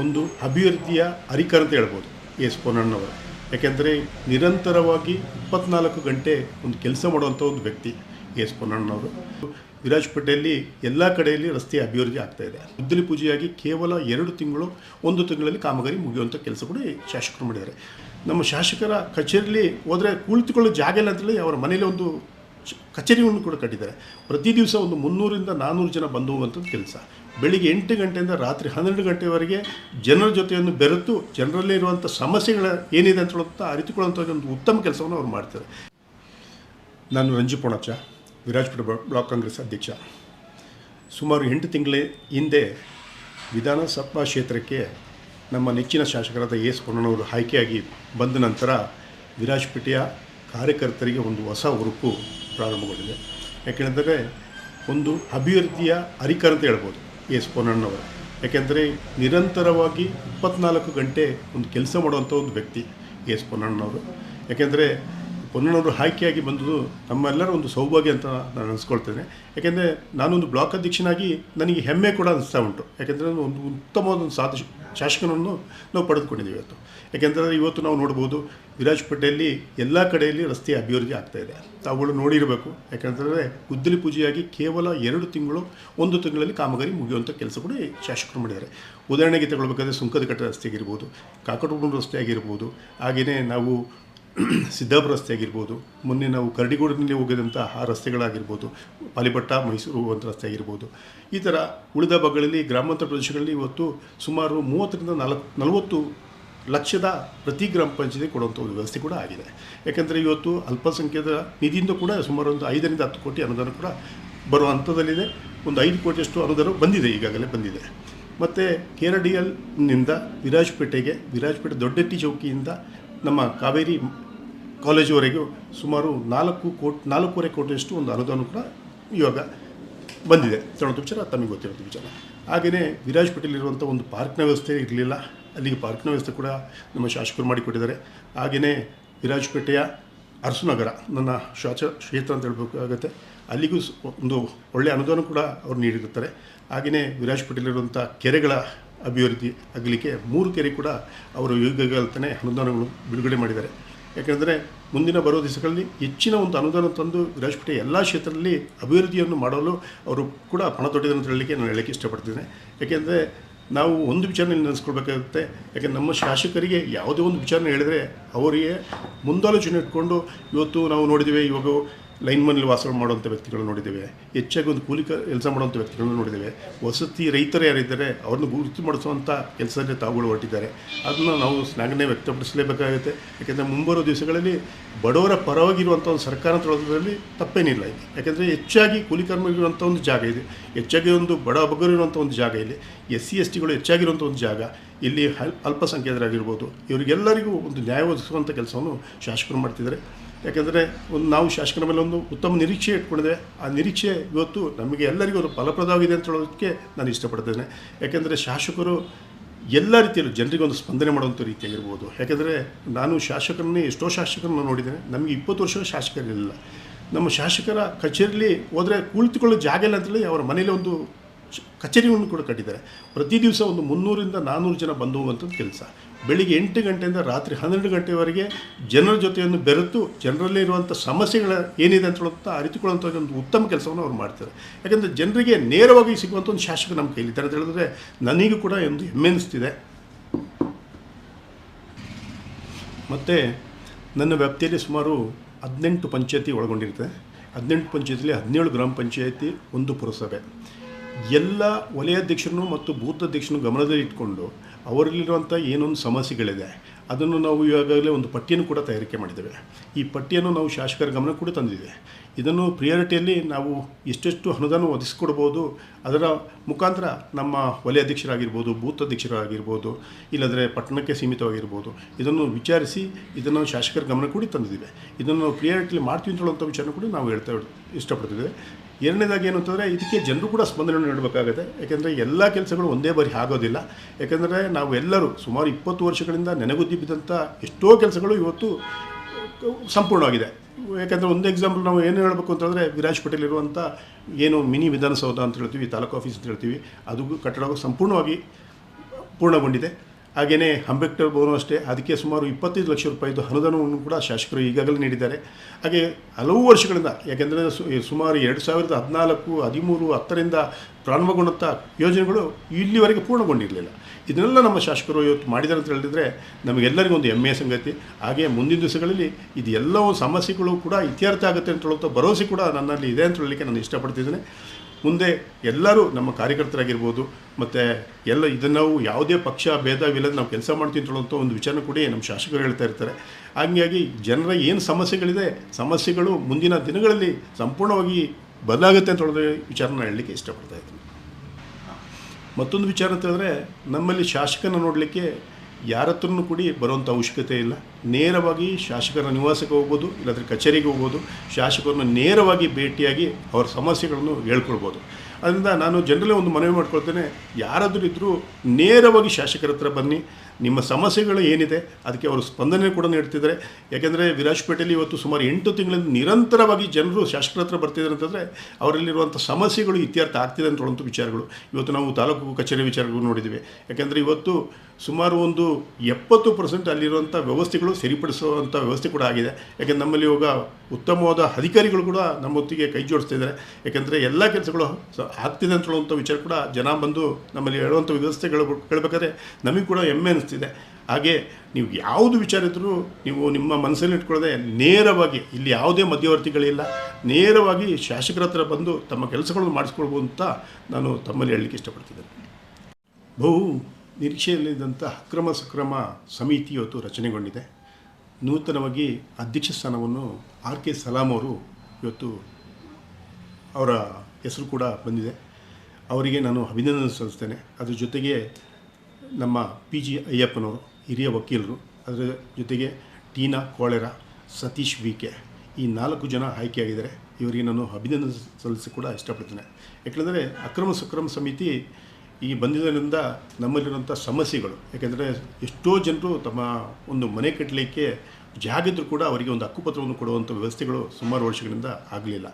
ಒಂದು ಅಭಿವೃದ್ಧಿಯ ಹರಿಕರ್ ಅಂತ ಹೇಳ್ಬೋದು ಎಸ್ ಪೊನ್ನಣ್ಣವರು ಯಾಕೆಂದರೆ ನಿರಂತರವಾಗಿ ಇಪ್ಪತ್ನಾಲ್ಕು ಗಂಟೆ ಒಂದು ಕೆಲಸ ಮಾಡುವಂಥ ಒಂದು ವ್ಯಕ್ತಿ ಎಸ್ ಪೊನ್ನಣ್ಣವರು ವಿರಾಜಪೇಟೆಯಲ್ಲಿ ಎಲ್ಲ ಕಡೆಯಲ್ಲಿ ರಸ್ತೆ ಅಭಿವೃದ್ಧಿ ಆಗ್ತಾ ಇದೆ. ಉದ್ದಲಿ ಪೂಜೆಯಾಗಿ ಕೇವಲ ಎರಡು ತಿಂಗಳು, ಒಂದು ತಿಂಗಳಲ್ಲಿ ಕಾಮಗಾರಿ ಮುಗಿಯುವಂಥ ಕೆಲಸ ಕೂಡ ಶಾಸಕರು ಮಾಡಿದ್ದಾರೆ. ನಮ್ಮ ಶಾಸಕರ ಕಚೇರಿಯಲ್ಲಿ ಹೋದರೆ ಕುಳಿತುಕೊಳ್ಳೋ ಜಾಗ ಇಲ್ಲ ಅಂತೇಳಿ ಅವರ ಮನೇಲಿ ಒಂದು ಕಚೇರಿಯನ್ನು ಕೂಡ ಕಟ್ಟಿದ್ದಾರೆ. ಪ್ರತಿ ದಿವಸ ಒಂದು ಮುನ್ನೂರಿಂದ ನಾನ್ನೂರು ಜನ ಬಂದು ಹೋಗುವಂಥದ್ದು ಕೆಲಸ. ಬೆಳಿಗ್ಗೆ ಎಂಟು ಗಂಟೆಯಿಂದ ರಾತ್ರಿ ಹನ್ನೆರಡು ಗಂಟೆವರೆಗೆ ಜನರ ಜೊತೆಯನ್ನು ಬೆರೆತು ಜನರಲ್ಲಿ ಇರುವಂಥ ಸಮಸ್ಯೆಗಳ ಏನಿದೆ ಅಂತ ಹೇಳುವಂಥ ಅರಿತುಕೊಳ್ಳುವಂಥ ಒಂದು ಉತ್ತಮ ಕೆಲಸವನ್ನು ಅವ್ರು ಮಾಡ್ತಾರೆ. ನಾನು ರಂಜು ಪೊಣಚ, ವಿರಾಜ್ಪುರ ಬ್ಲಾಕ್ ಕಾಂಗ್ರೆಸ್ ಅಧ್ಯಕ್ಷ. ಸುಮಾರು ಎಂಟು ತಿಂಗಳ ಹಿಂದೆ ವಿಧಾನಸಭಾ ಕ್ಷೇತ್ರಕ್ಕೆ ನಮ್ಮ ನೆಚ್ಚಿನ ಶಾಸಕರಾದ ಎಸ್ ಪೊನ್ನಣ್ಣವರು ಆಯ್ಕೆಯಾಗಿ ಬಂದ ನಂತರ ವಿರಾಜಪೇಟೆಯ ಕಾರ್ಯಕರ್ತರಿಗೆ ಒಂದು ಹೊಸ ಹುರುಪು ಪ್ರಾರಂಭಗೊಂಡಿದೆ. ಯಾಕೆಂದರೆ ಒಂದು ಅಭಿವೃದ್ಧಿಯ ಹರಿಕರ್ ಅಂತ ಹೇಳ್ಬೋದು ಎಸ್ ಪೊನ್ನಣ್ಣವರು ಯಾಕೆಂದರೆ ನಿರಂತರವಾಗಿ ಇಪ್ಪತ್ನಾಲ್ಕು ಗಂಟೆ ಒಂದು ಕೆಲಸ ಮಾಡುವಂಥ ಒಂದು ವ್ಯಕ್ತಿ ಎಸ್ ಪೊನ್ನಣ್ಣವರು ಯಾಕೆಂದರೆ ಪೊನ್ನಣ್ಣವರು ಆಯ್ಕೆಯಾಗಿ ಬಂದದ್ದು ನಮ್ಮೆಲ್ಲರ ಒಂದು ಸೌಭಾಗ್ಯ ಅಂತ ನಾನು ಅನಿಸ್ಕೊಳ್ತೇನೆ. ಯಾಕೆಂದರೆ ನಾನೊಂದು ಬ್ಲಾಕ್ ಅಧ್ಯಕ್ಷನಾಗಿ ನನಗೆ ಹೆಮ್ಮೆ ಕೂಡ ಅನಿಸ್ತಾ ಉಂಟು. ಯಾಕೆಂದರೆ ಒಂದು ಉತ್ತಮವಾದ ಒಂದು ಸಾಧ ಶಾಸಕನನ್ನು ನಾವು ಪಡೆದುಕೊಂಡಿದ್ದೀವಿ ಇವತ್ತು. ಯಾಕೆಂದರೆ ಇವತ್ತು ನಾವು ನೋಡ್ಬೋದು ವಿರಾಜಪೇಟೆಯಲ್ಲಿ ಎಲ್ಲ ಕಡೆಯಲ್ಲಿ ರಸ್ತೆ ಅಭಿವೃದ್ಧಿ ಆಗ್ತಾ ಇದೆ. ತಾವುಗಳು ನೋಡಿರಬೇಕು. ಯಾಕಂತಂದರೆ ಗುದ್ದಲಿ ಪೂಜೆಯಾಗಿ ಕೇವಲ ಎರಡು ತಿಂಗಳು, ಒಂದು ತಿಂಗಳಲ್ಲಿ ಕಾಮಗಾರಿ ಮುಗಿಯುವಂಥ ಕೆಲಸ ಕೂಡ ಶಾಸಕರು ಮಾಡಿದ್ದಾರೆ. ಉದಾಹರಣೆಗೆ ತಗೊಳ್ಬೇಕಾದ್ರೆ ಸುಂಕದ ಕಟ್ಟ ರಸ್ತೆ ಆಗಿರ್ಬೋದು ಕಾಕಟಗುಂಡು ರಸ್ತೆ ಆಗಿರ್ಬೋದು ಹಾಗೆಯೇ ನಾವು ಸಿದ್ದಾಪುರ ರಸ್ತೆ ಆಗಿರ್ಬೋದು ಮೊನ್ನೆ ನಾವು ಕರಡಿಗೋಡಿನಲ್ಲಿ ಹೋಗಿದಂಥ ಆ ರಸ್ತೆಗಳಾಗಿರ್ಬೋದು, ಪಾಲಿಪಟ್ಟ, ಮೈಸೂರು ಹೋಗುವಂಥ ರಸ್ತೆ ಆಗಿರ್ಬೋದು ಈ ಥರ ಉಳಿದ ಭಾಗಗಳಲ್ಲಿ, ಗ್ರಾಮಾಂತರ ಪ್ರದೇಶಗಳಲ್ಲಿ ಇವತ್ತು ಸುಮಾರು ಮೂವತ್ತರಿಂದ ನಾಲ್ಕು, ನಲವತ್ತು ಲಕ್ಷದ ಪ್ರತಿ ಗ್ರಾಮ ಪಂಚಾಯತಿ ಕೊಡುವಂಥ ಒಂದು ವ್ಯವಸ್ಥೆ ಕೂಡ ಆಗಿದೆ. ಯಾಕೆಂದರೆ ಇವತ್ತು ಅಲ್ಪಸಂಖ್ಯಾತ ನಿಧಿಯಿಂದ ಕೂಡ ಸುಮಾರು ಒಂದು ಐದರಿಂದ ಹತ್ತು ಕೋಟಿ ಅನುದಾನ ಕೂಡ ಬರುವ ಹಂತದಲ್ಲಿದೆ. ಒಂದು ಐದು ಕೋಟಿಯಷ್ಟು ಅನುದಾನ ಬಂದಿದೆ, ಈಗಾಗಲೇ ಬಂದಿದೆ. ಮತ್ತು ಕೆ ಆರ್ ಡಿ ಎಲ್ನಿಂದ ವಿರಾಜಪೇಟೆಗೆ, ವಿರಾಜಪೇಟೆ ದೊಡ್ಡಟ್ಟಿ ಚೌಕಿಯಿಂದ ನಮ್ಮ ಕಾವೇರಿ ಕಾಲೇಜುವರೆಗೂ ಸುಮಾರು ನಾಲ್ಕು ಕೋಟಿ, ನಾಲ್ಕೂವರೆ ಕೋಟಿಯಷ್ಟು ಒಂದು ಅನುದಾನ ಕೂಡ ಇವಾಗ ಬಂದಿದೆ. ತಗೊಳ್ಳೋದು ವಿಚಾರ, ತಮಗೆ ಗೊತ್ತಿರೋದು ವಿಚಾರ. ಹಾಗೆಯೇ ವಿರಾಜಪೇಟೆಯಲ್ಲಿರುವಂಥ ಒಂದು ಪಾರ್ಕ್ನ ವ್ಯವಸ್ಥೆ ಇರಲಿಲ್ಲ. ಅಲ್ಲಿಗೆ ಪಾರ್ಕಿನ ವ್ಯವಸ್ಥೆ ಕೂಡ ನಮ್ಮ ಶಾಸಕರು ಮಾಡಿಕೊಟ್ಟಿದ್ದಾರೆ. ಹಾಗೆಯೇ ವಿರಾಜಪೇಟೆಯ ಅರಸುನಗರ, ನನ್ನ ಶಾಚ ಕ್ಷೇತ್ರ ಅಂತ ಹೇಳಬೇಕಾಗತ್ತೆ, ಅಲ್ಲಿಗೂ ಒಂದು ಒಳ್ಳೆಯ ಅನುದಾನ ಕೂಡ ಅವರು ನೀಡಿರುತ್ತಾರೆ. ಹಾಗೆಯೇ ವಿರಾಜಪೇಟೆಯಲ್ಲಿರುವಂಥ ಕೆರೆಗಳ ಅಭಿವೃದ್ಧಿ ಆಗಲಿಕ್ಕೆ ಮೂರು ಕೆರೆ ಕೂಡ ಅವರು ಯೋಗ್ಯಗಳತ್ತಾನೆ ಅನುದಾನಗಳು ಬಿಡುಗಡೆ ಮಾಡಿದ್ದಾರೆ. ಯಾಕೆಂದರೆ ಮುಂದಿನ ಬರೋ ದಿವಸಗಳಲ್ಲಿ ಹೆಚ್ಚಿನ ಒಂದು ಅನುದಾನ ತಂದು ವಿರಾಜಪೇಟೆ ಎಲ್ಲ ಕ್ಷೇತ್ರದಲ್ಲಿ ಅಭಿವೃದ್ಧಿಯನ್ನು ಮಾಡಲು ಅವರು ಕೂಡ ಪಣ ತೊಟ್ಟಿದ್ದಾರೆ ಅಂತ ಹೇಳಲಿಕ್ಕೆ ನಾನು ಹೇಳಕ್ಕೆ ಇಷ್ಟಪಡ್ತೀನಿ ಯಾಕೆಂದರೆ ನಾವು ಒಂದು ವಿಚಾರನ ನೆನೆಸ್ಕೊಳ್ಬೇಕಾಗುತ್ತೆ ಯಾಕೆಂದ್ರೆ ನಮ್ಮ ಶಾಸಕರಿಗೆ ಯಾವುದೇ ಒಂದು ವಿಚಾರನ ಹೇಳಿದರೆ ಅವರಿಗೆ ಮುಂದಾಲೋಚನೆ ಇಟ್ಕೊಂಡು ಇವತ್ತು ನಾವು ನೋಡಿದ್ದೀವಿ, ಇವಾಗ ಲೈನ್ ಮನೇಲಿ ವಾಸ ಮಾಡುವಂಥ ವ್ಯಕ್ತಿಗಳನ್ನ ನೋಡಿದ್ದೇವೆ. ಹೆಚ್ಚಾಗಿ ಒಂದು ಕೂಲಿ ಕೆಲಸ ಮಾಡುವಂಥ ವ್ಯಕ್ತಿಗಳನ್ನ ನೋಡಿದ್ದೇವೆ. ವಸತಿ ರೈತರು ಯಾರಿದ್ದಾರೆ, ಅವ್ರನ್ನ ಗುರುತು ಮಾಡಿಸುವಂಥ ಕೆಲಸದಲ್ಲಿ ತಾವುಗಳು ಹೊರಟಿದ್ದಾರೆ. ಅದನ್ನು ನಾವು ಶ್ಲಾಘನೆ ವ್ಯಕ್ತಪಡಿಸಲೇಬೇಕಾಗುತ್ತೆ. ಯಾಕೆಂದರೆ ಮುಂಬರುವ ದಿವಸಗಳಲ್ಲಿ ಬಡವರ ಪರವಾಗಿರುವಂಥ ಒಂದು ಸರ್ಕಾರ ತೊಗೊಳೋದ್ರಲ್ಲಿ ತಪ್ಪೇನಿಲ್ಲ ಇಲ್ಲಿ. ಯಾಕೆಂದರೆ ಹೆಚ್ಚಾಗಿ ಕೂಲಿ ಕಾರ್ಮಿಕರಿರುವಂಥ ಒಂದು ಜಾಗ ಇದೆ. ಹೆಚ್ಚಾಗಿ ಒಂದು ಬಡ ಬಗ್ಗರಿರುವಂಥ ಒಂದು ಜಾಗ ಇಲ್ಲಿ. ಎಸ್ ಸಿ ಎಸ್ ಟಿಗಳು ಹೆಚ್ಚಾಗಿರುವಂಥ ಒಂದು ಜಾಗ. ಇಲ್ಲಿ ಅಲ್ ಅಲ್ಪಸಂಖ್ಯಾತರಾಗಿರ್ಬೋದು. ಇವರಿಗೆಲ್ಲರಿಗೂ ಒಂದು ನ್ಯಾಯ ಒದಗಿಸುವಂಥ ಕೆಲಸವನ್ನು ಶಾಸಕರು ಮಾಡ್ತಿದ್ದಾರೆ. ಯಾಕೆಂದರೆ ಒಂದು ನಾವು ಶಾಸಕರ ಮೇಲೆ ಒಂದು ಉತ್ತಮ ನಿರೀಕ್ಷೆ ಇಟ್ಕೊಂಡಿದ್ದೇವೆ. ಆ ನಿರೀಕ್ಷೆ ಇವತ್ತು ನಮಗೆ ಎಲ್ಲರಿಗೂ ಒಂದು ಫಲಪ್ರದವಾಗಿದೆ ಅಂತ ಹೇಳೋದಕ್ಕೆ ನಾನು ಇಷ್ಟಪಡ್ತೇನೆ. ಯಾಕೆಂದರೆ ಶಾಸಕರು ಎಲ್ಲ ರೀತಿಯಲ್ಲೂ ಜನರಿಗೆ ಒಂದು ಸ್ಪಂದನೆ ಮಾಡುವಂಥ ರೀತಿಯಾಗಿರ್ಬೋದು. ಯಾಕೆಂದರೆ ನಾನು ಶಾಸಕರನ್ನೇ ಎಷ್ಟೋ ಶಾಸಕರನ್ನು ನೋಡಿದ್ದೇನೆ. ನಮಗೆ ಇಪ್ಪತ್ತು ವರ್ಷ ಶಾಸಕರಿರಲಿಲ್ಲ. ನಮ್ಮ ಶಾಸಕರ ಕಚೇರಿಯಲ್ಲಿ ಹೋದರೆ ಕುಳಿತುಕೊಳ್ಳೋ ಜಾಗ ಇಲ್ಲ ಅಂತೇಳಿ ಅವರ ಮನೇಲಿ ಒಂದು ಕಚೇರಿಯನ್ನು ಕೂಡ ಕಟ್ಟಿದ್ದಾರೆ. ಪ್ರತಿ ದಿವಸ ಒಂದು ಮುನ್ನೂರಿಂದ ನಾನ್ನೂರು ಜನ ಬಂದು ಹೋಗುವಂಥದ್ದು ಕೆಲಸ. ಬೆಳಿಗ್ಗೆ ಎಂಟು ಗಂಟೆಯಿಂದ ರಾತ್ರಿ ಹನ್ನೆರಡು ಗಂಟೆವರೆಗೆ ಜನರ ಜೊತೆಯನ್ನು ಬೆರೆತು ಜನರಲ್ಲಿ ಇರುವಂಥ ಸಮಸ್ಯೆಗಳ ಏನಿದೆ ಅಂತ ಹೇಳುವಂಥ ಅರಿತುಕೊಳ್ಳುವಂಥ ಒಂದು ಉತ್ತಮ ಕೆಲಸವನ್ನು ಅವ್ರು ಮಾಡ್ತಾರೆ ಯಾಕಂದರೆ ಜನರಿಗೆ ನೇರವಾಗಿ ಸಿಗುವಂಥ ಒಂದು ಶಾಸಕ ನಮ್ಮ ಕೈಲಿದ್ದಾರೆ ಅಂತ ಹೇಳಿದ್ರೆ ನನಗೂ ಕೂಡ ಒಂದು ಹೆಮ್ಮೆ ಅನಿಸ್ತಿದೆ. ಮತ್ತು ನನ್ನ ವ್ಯಾಪ್ತಿಯಲ್ಲಿ ಸುಮಾರು ಹದಿನೆಂಟು ಪಂಚಾಯತಿ ಒಳಗೊಂಡಿರ್ತದೆ. ಹದಿನೆಂಟು ಪಂಚಾಯತಿಲಿ ಹದಿನೇಳು ಗ್ರಾಮ ಪಂಚಾಯತಿ, ಒಂದು ಪುರಸಭೆ. ಎಲ್ಲ ವಲಯಾಧ್ಯಕ್ಷರನ್ನು ಮತ್ತು ಭೂತ ಅಧ್ಯಕ್ಷರನ್ನು ಗಮನದಲ್ಲಿ ಇಟ್ಕೊಂಡು ಅವರಲ್ಲಿರುವಂಥ ಏನೊಂದು ಸಮಸ್ಯೆಗಳಿದೆ, ಅದನ್ನು ನಾವು ಈಗಾಗಲೇ ಒಂದು ಪಟ್ಟಿಯನ್ನು ಕೂಡ ತಯಾರಿಕೆ ಮಾಡಿದ್ದೇವೆ. ಈ ಪಟ್ಟಿಯನ್ನು ನಾವು ಶಾಸಕರ ಗಮನ ಕೂಡ ತಂದಿದೆ ಇದನ್ನು ಪ್ರಿಯಾರಿಟಿಯಲ್ಲಿ ನಾವು ಎಷ್ಟೆಷ್ಟು ಅನುದಾನ ಒದಗಿಸ್ಕೊಡ್ಬೋದು, ಅದರ ಮುಖಾಂತರ ನಮ್ಮ ವಲಯ ಅಧ್ಯಕ್ಷರಾಗಿರ್ಬೋದು ಬೂತ್ ಅಧ್ಯಕ್ಷರಾಗಿರ್ಬೋದು, ಇಲ್ಲದ್ರೆ ಪಟ್ಟಣಕ್ಕೆ ಸೀಮಿತವಾಗಿರ್ಬೋದು, ಇದನ್ನು ವಿಚಾರಿಸಿ ಇದನ್ನು ಶಾಸಕರ ಗಮನ ಕೂಡ ತಂದಿದ್ದೇವೆ. ಇದನ್ನು ಪ್ರಿಯಾರಿಟಿಯಲ್ಲಿ ಮಾಡ್ತೀವಿ ಅಂತ ಹೇಳುವಂಥ ವಿಚಾರ ಕೂಡ ನಾವು ಹೇಳ್ತಾ ಇಷ್ಟಪಡ್ತಿದ್ದೇವೆ. ಎರಡನೇದಾಗಿ ಏನು ಅಂತಂದರೆ ಇದಕ್ಕೆ ಜನರು ಕೂಡ ಸ್ಪಂದನೆ ನೀಡಬೇಕಾಗುತ್ತೆ. ಯಾಕೆಂದರೆ ಎಲ್ಲ ಕೆಲಸಗಳು ಒಂದೇ ಬಾರಿ ಆಗೋದಿಲ್ಲ. ಯಾಕೆಂದರೆ ನಾವು ಎಲ್ಲರೂ ಸುಮಾರು ಇಪ್ಪತ್ತು ವರ್ಷಗಳಿಂದ ನೆನೆಗುದ್ದಿ ಬಿದ್ದಂಥ ಎಷ್ಟೋ ಕೆಲಸಗಳು ಇವತ್ತು ಸಂಪೂರ್ಣವಾಗಿದೆ. ಯಾಕೆಂದರೆ ಒಂದು ಎಕ್ಸಾಂಪಲ್ ನಾವು ಏನು ಹೇಳಬೇಕು ಅಂತಂದರೆ ವಿರಾಜ್ ಪಟೇಲ್ ಇರುವಂಥ ಏನು ಮಿನಿ ವಿಧಾನಸೌಧ ಅಂತ ಹೇಳ್ತೀವಿ, ತಾಲೂಕು ಆಫೀಸ್ ಅಂತ ಹೇಳ್ತೀವಿ, ಅದು ಕಟ್ಟಡ ಸಂಪೂರ್ಣವಾಗಿ ಪೂರ್ಣಗೊಂಡಿದೆ. ಹಾಗೆಯೇ ಅಂಬೇಡ್ಕರ್ ಭವನ ಅಷ್ಟೇ, ಅದಕ್ಕೆ ಸುಮಾರು ಇಪ್ಪತ್ತೈದು ಲಕ್ಷ ರೂಪಾಯಿದು ಅನುದಾನವನ್ನು ಕೂಡ ಶಾಸಕರು ಈಗಾಗಲೇ ನೀಡಿದ್ದಾರೆ. ಹಾಗೆ ಹಲವು ವರ್ಷಗಳಿಂದ, ಯಾಕೆಂದರೆ ಸುಮಾರು ಎರಡು ಸಾವಿರದ ಹದಿನಾಲ್ಕು, ಹದಿಮೂರು, ಹತ್ತರಿಂದ ಪ್ರಾರಂಭಗೊಂಡಂಥ ಯೋಜನೆಗಳು ಇಲ್ಲಿವರೆಗೆ ಪೂರ್ಣಗೊಂಡಿರಲಿಲ್ಲ. ಇದನ್ನೆಲ್ಲ ನಮ್ಮ ಶಾಸಕರು ಇವತ್ತು ಮಾಡಿದ್ದಾರೆ ಅಂತ ಹೇಳಿದರೆ ನಮಗೆಲ್ಲರಿಗೂ ಒಂದು ಹೆಮ್ಮೆಯ ಸಂಗತಿ. ಹಾಗೆ ಮುಂದಿನ ದಿವಸಗಳಲ್ಲಿ ಇದು ಎಲ್ಲವೂ ಸಮಸ್ಯೆಗಳು ಕೂಡ ಇತ್ಯರ್ಥ ಆಗುತ್ತೆ ಅಂತ ಹೇಳುವಂಥ ಭರವಸೆ ಕೂಡ ನನ್ನಲ್ಲಿ ಇದೆ ಅಂತ ಹೇಳಲಿಕ್ಕೆ ನಾನು ಇಷ್ಟಪಡ್ತಿದ್ದೇನೆ. ಮುಂದೆ ಎಲ್ಲರೂ ನಮ್ಮ ಕಾರ್ಯಕರ್ತರಾಗಿರ್ಬೋದು, ಮತ್ತು ಎಲ್ಲ ಇದನ್ನು ಯಾವುದೇ ಪಕ್ಷ ಭೇದವಿಲ್ಲದೆ ನಾವು ಕೆಲಸ ಮಾಡ್ತೀವಿ ಒಂದು ವಿಚಾರ ಕೂಡ ನಮ್ಮ ಶಾಸಕರು ಹೇಳ್ತಾ ಇರ್ತಾರೆ. ಹಾಗಾಗಿ ಜನರ ಏನು ಸಮಸ್ಯೆಗಳಿದೆ, ಸಮಸ್ಯೆಗಳು ಮುಂದಿನ ದಿನಗಳಲ್ಲಿ ಸಂಪೂರ್ಣವಾಗಿ ಬದಲಾಗುತ್ತೆ ಅಂತ ಹೇಳಿದ್ರೆ ವಿಚಾರನ ಹೇಳಲಿಕ್ಕೆ ಇಷ್ಟಪಡ್ತಾ ಇದ್ದೀನಿ. ಮತ್ತೊಂದು ವಿಚಾರ ಅಂತ ಹೇಳಿದ್ರೆ, ನಮ್ಮಲ್ಲಿ ಶಾಸಕನ ನೋಡಲಿಕ್ಕೆ ಯಾರ ಹತ್ರನೂ ಕೂಡಿ ಬರುವಂಥ ಅವಶ್ಯಕತೆ ಇಲ್ಲ. ನೇರವಾಗಿ ಶಾಸಕರ ನಿವಾಸಕ್ಕೆ ಹೋಗ್ಬೋದು, ಇಲ್ಲಾಂದರೆ ಕಚೇರಿಗೆ ಹೋಗ್ಬೋದು. ಶಾಸಕರನ್ನು ನೇರವಾಗಿ ಭೇಟಿಯಾಗಿ ಅವರ ಸಮಸ್ಯೆಗಳನ್ನು ಹೇಳ್ಕೊಳ್ಬೋದು. ಅದರಿಂದ ನಾನು ಜನರಲ್ಲೇ ಒಂದು ಮನವಿ ಮಾಡ್ಕೊಳ್ತೇನೆ. ಯಾರಾದರೂ ಇದ್ದರೂ ನೇರವಾಗಿ ಶಾಸಕರ ಹತ್ರ ಬನ್ನಿ. ನಿಮ್ಮ ಸಮಸ್ಯೆಗಳು ಏನಿದೆ, ಅದಕ್ಕೆ ಅವರು ಸ್ಪಂದನೆ ಕೂಡ ನೀಡ್ತಿದ್ದಾರೆ. ಯಾಕೆಂದರೆ ವಿರಾಜ್ಪೇಟೆಯಲ್ಲಿ ಇವತ್ತು ಸುಮಾರು ಎಂಟು ತಿಂಗಳಿಂದ ನಿರಂತರವಾಗಿ ಜನರು ಶಾಸಕರ ಹತ್ರ ಬರ್ತಿದ್ದಾರೆ ಅಂತಂದರೆ ಅವರಲ್ಲಿರುವಂಥ ಸಮಸ್ಯೆಗಳು ಇತ್ಯರ್ಥ ಆಗ್ತಿದೆ ಅಂತ ಹೇಳುವಂಥ ವಿಚಾರಗಳು. ಇವತ್ತು ನಾವು ತಾಲೂಕು ಕಚೇರಿ ವಿಚಾರಗಳು ನೋಡಿದ್ದೀವಿ. ಯಾಕೆಂದರೆ ಇವತ್ತು ಸುಮಾರು ಒಂದು ಎಪ್ಪತ್ತು ಪರ್ಸೆಂಟ್ ಅಲ್ಲಿರುವಂಥ ವ್ಯವಸ್ಥೆಗಳು ಸರಿಪಡಿಸುವಂಥ ವ್ಯವಸ್ಥೆ ಕೂಡ ಆಗಿದೆ. ಯಾಕೆಂದರೆ ನಮ್ಮಲ್ಲಿ ಇವಾಗ ಉತ್ತಮವಾದ ಅಧಿಕಾರಿಗಳು ಕೂಡ ನಮ್ಮೊತ್ತಿಗೆ ಕೈ ಜೋಡಿಸ್ತಿದ್ದಾರೆ. ಯಾಕೆಂದರೆ ಎಲ್ಲ ಕೆಲಸಗಳು ಆಗ್ತಿದೆ ಅಂತ ಹೇಳುವಂಥ ವಿಚಾರ ಕೂಡ ಜನ ಬಂದು ನಮ್ಮಲ್ಲಿ ಹೇಳುವಂಥ ವ್ಯವಸ್ಥೆಗಳು ಹೇಳಬೇಕಾದ್ರೆ ನಮಗೆ ಕೂಡ ಹೆಮ್ಮೆ ಅನಿಸ್ತಿದೆ. ಹಾಗೆ ನೀವು ಯಾವುದು ವಿಚಾರ ಇದ್ದರೂ ನೀವು ನಿಮ್ಮ ಮನಸ್ಸಲ್ಲಿ ಇಟ್ಕೊಳ್ಳದೆ ನೇರವಾಗಿ ಇಲ್ಲಿ ಯಾವುದೇ ಮಧ್ಯವರ್ತಿಗಳಿಲ್ಲ, ನೇರವಾಗಿ ಶಾಸಕರ ಹತ್ರ ಬಂದು ತಮ್ಮ ಕೆಲಸಗಳನ್ನು ಮಾಡಿಸ್ಕೊಳ್ಬೋದು ಅಂತ ನಾನು ತಮ್ಮಲ್ಲಿ ಹೇಳಲಿಕ್ಕೆ ಇಷ್ಟಪಡ್ತಿದ್ದೇನೆ. ಬಹು ನಿರೀಕ್ಷೆಯಲ್ಲಿದ್ದಂಥ ಅಕ್ರಮ ಸಕ್ರಮ ಸಮಿತಿ ಇವತ್ತು ರಚನೆಗೊಂಡಿದೆ. ನೂತನವಾಗಿ ಅಧ್ಯಕ್ಷ ಸ್ಥಾನವನ್ನು ಆರ್ ಕೆ ಸಲಾಂ ಅವರು ಇವತ್ತು ಅವರ ಹೆಸರು ಕೂಡ ಬಂದಿದೆ. ಅವರಿಗೆ ನಾನು ಅಭಿನಂದನೆ ಸಲ್ಲಿಸ್ತೇನೆ. ಅದ್ರ ಜೊತೆಗೆ ನಮ್ಮ ಪಿ ಜಿ ಅಯ್ಯಪ್ಪನವರು ಹಿರಿಯ ವಕೀಲರು, ಅದರ ಜೊತೆಗೆ ಟೀನಾ ಕೋಳೆರ ಸತೀಶ್ ವಿ ಕೆ ಈ ನಾಲ್ಕು ಜನ ಆಯ್ಕೆಯಾಗಿದ್ದಾರೆ. ಇವರಿಗೆ ನಾನು ಅಭಿನಂದನೆ ಸಲ್ಲಿಸಿ ಕೂಡ ಇಷ್ಟಪಡ್ತೇನೆ. ಯಾಕೆಂದರೆ ಅಕ್ರಮ ಸಕ್ರಮ ಸಮಿತಿ ಈ ಬಂದಿದ್ದರಿಂದ ನಮ್ಮಲ್ಲಿರುವಂಥ ಸಮಸ್ಯೆಗಳು, ಯಾಕೆಂದರೆ ಎಷ್ಟೋ ಜನರು ತಮ್ಮ ಒಂದು ಮನೆ ಕಟ್ಟಲಿಕ್ಕೆ ಜಾಗಿದ್ರು ಕೂಡ ಅವರಿಗೆ ಒಂದು ಹಕ್ಕುಪತ್ರವನ್ನು ಕೊಡುವಂಥ ವ್ಯವಸ್ಥೆಗಳು ಸುಮಾರು ವರ್ಷಗಳಿಂದ ಆಗಲಿಲ್ಲ.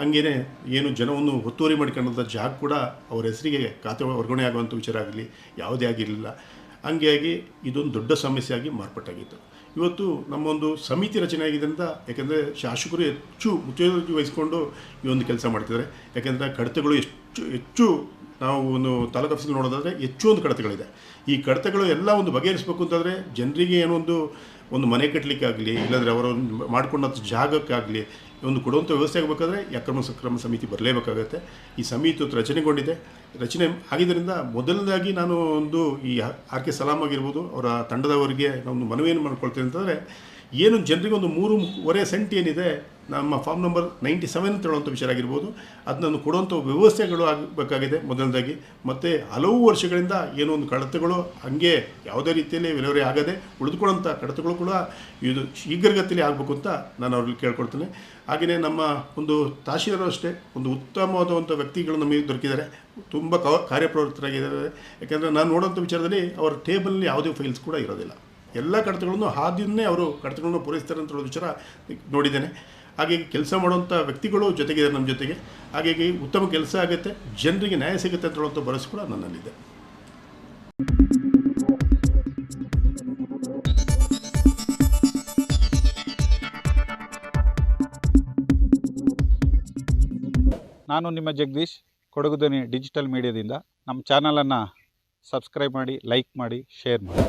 ಹಂಗೇನೆ ಏನು ಜನವನ್ನು ಒತ್ತುವರಿ ಮಾಡ್ಕೊಂಡಂಥ ಜಾಗ ಕೂಡ ಅವರ ಹೆಸರಿಗೆ ಖಾತೆ ವರ್ಗಾವಣೆ ಆಗುವಂಥ ವಿಚಾರ ಆಗಲಿ, ಯಾವುದೇ ಆಗಿರಲಿಲ್ಲ. ಹಂಗಾಗಿ ಇದೊಂದು ದೊಡ್ಡ ಸಮಸ್ಯೆಯಾಗಿ ಮಾರ್ಪಟ್ಟಾಗಿತ್ತು. ಇವತ್ತು ನಮ್ಮೊಂದು ಸಮಿತಿ ರಚನೆ ಆಗಿದ್ದರಿಂದ ಯಾಕೆಂದರೆ ಶಾಸಕರು ಹೆಚ್ಚು ಮುತುವರ್ಜಿ ವಹಿಸಿಕೊಂಡು ಈ ಒಂದು ಕೆಲಸ ಮಾಡ್ತಿದ್ದಾರೆ. ಯಾಕೆಂದರೆ ಕಡತಗಳು ಹೆಚ್ಚು ಹೆಚ್ಚು ನಾವು ಒಂದು ತಾಲೂಕು ಆಫೀಸಲ್ಲಿ ನೋಡೋದಾದರೆ ಹೆಚ್ಚು ಒಂದು ಕಡತಗಳಿದೆ. ಈ ಕಡತಗಳು ಎಲ್ಲ ಒಂದು ಬಗೆಹರಿಸಬೇಕು ಅಂತಂದರೆ ಜನರಿಗೆ ಏನೋ ಒಂದು ಮನೆ ಮನೆ ಕಟ್ಟಲಿಕ್ಕಾಗಲಿ ಇಲ್ಲಾಂದರೆ ಅವರ ಮಾಡಿಕೊಂಡಂಥ ಜಾಗಕ್ಕಾಗಲಿ, ಒಂದು ಕೊಡುವಂಥ ವ್ಯವಸ್ಥೆ ಆಗಬೇಕಾದ್ರೆ ಅಕ್ರಮ ಸಕ್ರಮ ಸಮಿತಿ ಬರಲೇಬೇಕಾಗತ್ತೆ. ಈ ಸಮಿತಿ ರಚನೆಗೊಂಡಿದೆ. ರಚನೆ ಆಗಿದ್ದರಿಂದ ಮೊದಲನೇದಾಗಿ ನಾನು ಒಂದು ಈ ಆರ್ ಕೆ ಸಲಾಮ್ ಆಗಿರ್ಬೋದು, ಅವರ ತಂಡದವರಿಗೆ ನಾನು ಮನವಿಯನ್ನು ಮಾಡ್ಕೊಳ್ತೇನೆ ಅಂತಂದರೆ ಏನು ಜನರಿಗೆ ಒಂದು ಮೂರುವರೆ ಸೆಂಟ್ ಏನಿದೆ, ನಮ್ಮ ಫಾರ್ಮ್ ನಂಬರ್ ನೈಂಟಿ ಸೆವೆನ್ ಅಂತ ಹೇಳುವಂಥ ವಿಚಾರ ಆಗಿರ್ಬೋದು. ಅದನ್ನು ಕೊಡುವಂಥ ವ್ಯವಸ್ಥೆಗಳು ಆಗಬೇಕಾಗಿದೆ ಮೊದಲನೇದಾಗಿ. ಮತ್ತು ಹಲವು ವರ್ಷಗಳಿಂದ ಏನೋ ಒಂದು ಕಡತಗಳು ಹಾಗೆ ಯಾವುದೇ ರೀತಿಯಲ್ಲಿ ವಿಲೇವರಿ ಆಗದೆ ಉಳಿದುಕೊಳ್ಳುವಂಥ ಕಡತಗಳು ಕೂಡ ಇದು ಶೀಘ್ರಗತಿಯಲ್ಲಿ ಆಗಬೇಕು ಅಂತ ನಾನು ಅವ್ರಿಗೆ ಕೇಳ್ಕೊಳ್ತೇನೆ. ಹಾಗೆಯೇ ನಮ್ಮ ಒಂದು ತಹಶೀಲರು ಅಷ್ಟೇ, ಒಂದು ಉತ್ತಮವಾದಂಥ ವ್ಯಕ್ತಿಗಳು ನಮಗೆ ದೊರಕಿದ್ದಾರೆ. ತುಂಬ ಕಾರ್ಯಪ್ರವೃತ್ತರಾಗಿದ್ದಾರೆ. ಯಾಕೆಂದರೆ ನಾನು ನೋಡೋಂಥ ವಿಚಾರದಲ್ಲಿ ಅವರ ಟೇಬಲ್ನಲ್ಲಿ ಯಾವುದೇ ಫೈಲ್ಸ್ ಕೂಡ ಇರೋದಿಲ್ಲ. ಎಲ್ಲ ಕಡತಗಳನ್ನು ಹಾದಿಯನ್ನೇ ಅವರು ಕಡತಗಳನ್ನು ಪೂರೈಸ್ತಾರೆ ಅಂತ ಹೇಳೋ ವಿಚಾರ ನೋಡಿದ್ದೇನೆ. ಹಾಗಾಗಿ ಕೆಲಸ ಮಾಡುವಂಥ ವ್ಯಕ್ತಿಗಳು ಜೊತೆಗಿದ್ದಾರೆ ನಮ್ಮ ಜೊತೆಗೆ. ಹಾಗಾಗಿ ಉತ್ತಮ ಕೆಲಸ ಆಗುತ್ತೆ, ಜನರಿಗೆ ನ್ಯಾಯ ಸಿಗುತ್ತೆ ಅಂತ ಹೇಳುವಂಥ ಭರವಸೆ ಕೂಡ ನನ್ನಲ್ಲಿದೆ. ನಾನು ನಿಮ್ಮ ಜಗದೀಶ್ ಕೊಡಗುದನಿ ಡಿಜಿಟಲ್ ಮೀಡಿಯಾದಿಂದ. ನಮ್ಮ ಚಾನಲನ್ನು ಸಬ್ಸ್ಕ್ರೈಬ್ ಮಾಡಿ, ಲೈಕ್ ಮಾಡಿ, ಶೇರ್ ಮಾಡಿ.